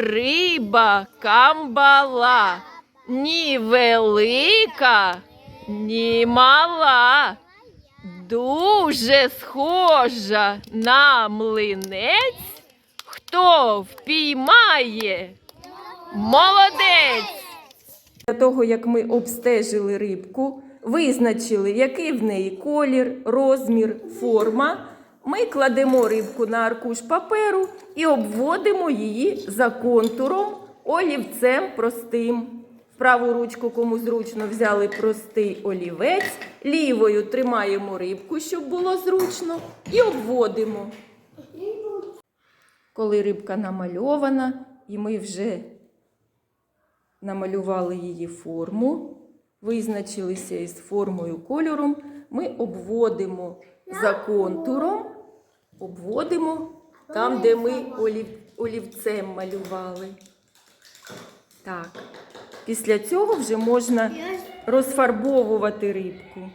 риба камбала, ні велика, ні мала. Дуже схожа на млинець. Хто впіймає? Молодець! Для того, як ми обстежили рибку, визначили, який в неї колір, розмір, форма, ми кладемо рибку на аркуш паперу і обводимо її за контуром олівцем простим. Праву ручку кому зручно взяли простий олівець, лівою тримаємо рибку, щоб було зручно, і обводимо. Коли рибка намальована, і ми вже намалювали її форму, визначилися із формою кольором, ми обводимо за контуром, обводимо там, де ми олів, олівцем малювали. Так. Після цього вже можна розфарбовувати рибку.